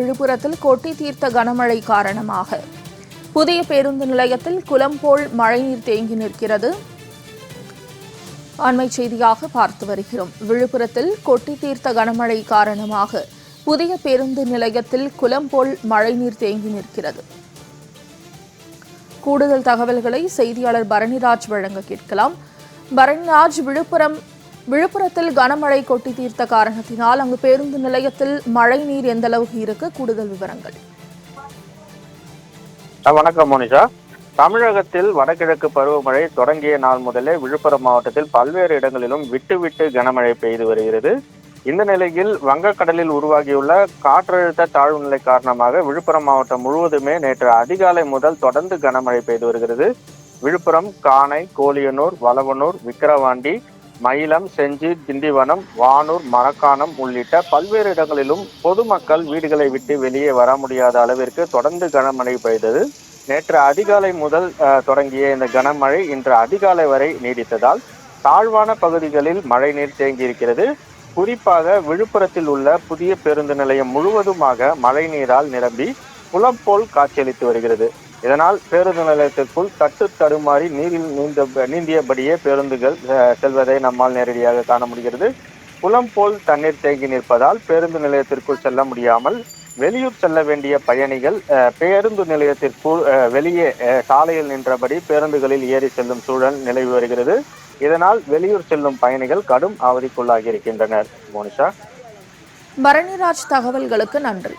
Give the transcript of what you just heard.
விழுப்புரத்தில் கொட்டி தீர்த்த கனமழை காரணமாக. புதிய பேருந்து நிலையத்தில் குளம் போல் மழைநீர் தேங்கி நிற்கிறது. அண்மை செய்தியாக பார்த்து வருகிறோம். விழுப்புரத்தில் கொட்டி தீர்த்த கனமழை காரணமாக புதிய பேருந்து நிலையத்தில் குளம் போல் மழைநீர் தேங்கி நிற்கிறது. கூடுதல் தகவல்களை செய்தியாளர் பரணிராஜ் வழங்க கேட்கலாம். பரணிராஜ் விழுப்புரம் விழுப்புரத்தில் கனமழை கொட்டி தீர்த்த காரணத்தினால் அங்கு பேருந்து நிலையத்தில் மழை நீர் எந்த அளவுக்கு இருக்கு? கூடுதல் விவரங்கள். வணக்கம் மோனிஷா தமிழகத்தில் வடகிழக்கு பருவமழை தொடங்கிய நாள் முதலே விழுப்புரம் மாவட்டத்தில் பல்வேறு இடங்களிலும் விட்டு விட்டு கனமழை பெய்து வருகிறது. இந்த நிலையில் வங்கக்கடலில் உருவாகியுள்ள காற்றழுத்த தாழ்வு நிலை காரணமாக விழுப்புரம் மாவட்டம் முழுவதுமே நேற்று அதிகாலை முதல் தொடர்ந்து கனமழை பெய்து வருகிறது. விழுப்புரம் காணை கோலியனூர் வளவனூர் விக்கிரவாண்டி மயிலம் செஞ்சி திண்டிவனம் வானூர் மரக்காணம் உள்ளிட்ட பல்வேறு இடங்களிலும் பொதுமக்கள் வீடுகளை விட்டு வெளியே வர முடியாத அளவிற்கு தொடர்ந்து கனமழை பெய்தது. நேற்று அதிகாலை முதல் தொடங்கிய இந்த கனமழை இன்று அதிகாலை வரை நீடித்ததால் தாழ்வான பகுதிகளில் மழைநீர் தேங்கியிருக்கிறது. குறிப்பாக விழுப்புரத்தில் உள்ள புதிய பேருந்து நிலையம் முழுவதுமாக மழைநீரால் நிரம்பி குளம் போல் காட்சியளித்து வருகிறது. இதனால் பேருந்து நிலையத்திற்குள் தட்டு தடுமாறி நீரில் நீந்த நீந்தியபடியே பேருந்துகள் அஹ், செல்வதை நம்மால் நேரடியாக காண முடிகிறது. குளம் போல் தண்ணீர் தேங்கி நிற்பதால் பேருந்து நிலையத்திற்குள் செல்ல முடியாமல் வெளியூர் செல்ல வேண்டிய பயணிகள் அஹ், பேருந்து நிலையத்திற்குள் அஹ், வெளியே சாலையில் நின்றபடி பேருந்துகளில் ஏறி செல்லும் சூழல் நிலவி வருகிறது. இதனால் வெளியூர் செல்லும் பயணிகள் கடும் அவதிக்குள்ளாகி இருக்கின்றனர். மோனிஷா. பரணிராஜ் தகவல்களுக்கு நன்றி.